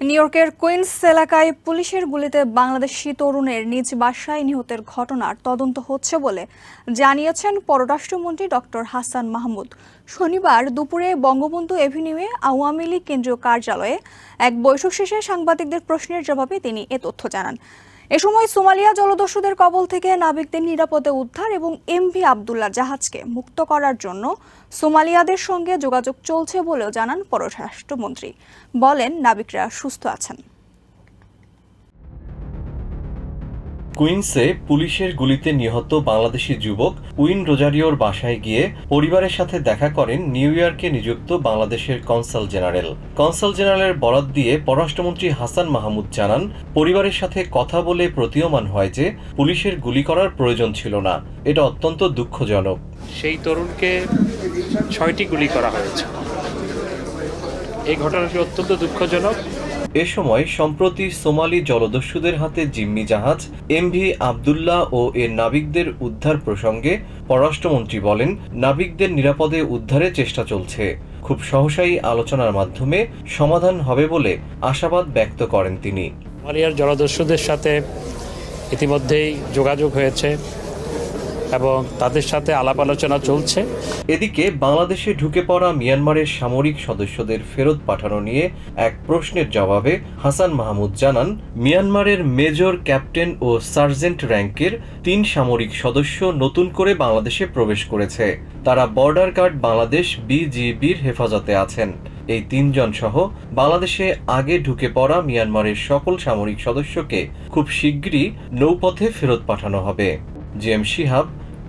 New ইয়র্কের queen's এলাকায় পুলিশের গুলিতে বাংলাদেশি তরুণের নিজ বাসায় নিহতের ঘটনার তদন্ত হচ্ছে বলে জানিয়েছেন পররাষ্ট্রমন্ত্রী ডক্টর হাসান মাহমুদ। শনিবার দুপুরে বঙ্গবন্ধু এভিনিউয়ে আওয়ামী লীগ কেন্দ্রীয় কার্যালয়ে এক বৈঠক শেষে সাংবাদিকদের প্রশ্নের জবাবে তিনি এ তথ্য জানান। এ সময় সোমালিয়া জলদস্যুদের কবল থেকে নাবিকদের নিরাপদে উদ্ধার এবং এমভি আবদুল্লাহ জাহাজকে মুক্ত করার জন্য সোমালিয়াদের সঙ্গে যোগাযোগ চলছে বলেও জানান পররাষ্ট্রমন্ত্রী। বলেন, নাবিকরা সুস্থ আছেন। কুইন্সে পুলিশের গুলিতে নিহত বাংলাদেশি যুবক উইন রোজারিওর বাসায় গিয়ে পরিবারের সাথে দেখা করেন নিউ ইয়র্কে নিযুক্ত বাংলাদেশের কনসাল জেনারেল। কনসাল জেনারেলের বরাত দিয়ে পররাষ্ট্রমন্ত্রী হাসান মাহমুদ জানান, পরিবারের সাথে কথা বলে প্রতীয়মান হয় যে পুলিশের গুলি করার প্রয়োজন ছিল না। এটা অত্যন্ত দুঃখজনক। সেই তরুণকে ছয়টি গুলি করা হয়েছে। এই ঘটনাটি অত্যন্ত দুঃখজনক। এ সময় সম্প্রতি সোমালি জলদস্যুদের হাতে জিম্মি জাহাজ এমভি আবদুল্লাহ ও এর নাবিকদের উদ্ধার প্রসঙ্গে পররাষ্ট্রমন্ত্রী বলেন, নাবিকদের নিরাপদে উদ্ধারের চেষ্টা চলছে। খুব সহসাই আলোচনার মাধ্যমে সমাধান হবে বলে আশাবাদ ব্যক্ত করেন তিনি। মালিয়ার জলদস্যুদের সাথে ইতিমধ্যেই যোগাযোগ হয়েছে। এবং তাদের সাথে আলাপ আলোচনা চলছে। এদিকে বাংলাদেশে ঢুকে পড়া মিয়ানমারের সামরিক সদস্যদের ফেরত পাঠানো নিয়ে এক প্রশ্নের জবাবে হাসান মাহমুদ জানান, মিয়ানমারের মেজর ক্যাপ্টেন ও সার্জেন্ট র্যাঙ্কের তিন সামরিক সদস্য নতুন করে বাংলাদেশে প্রবেশ করেছে। তারা বর্ডার গার্ড বাংলাদেশ বিজিবির হেফাজতে আছেন। এই তিনজন সহ বাংলাদেশে আগে ঢুকে পড়া মিয়ানমারের সকল সামরিক সদস্যকে খুব শিগগিরই নৌপথে ফেরত পাঠানো হবে। G M Shihab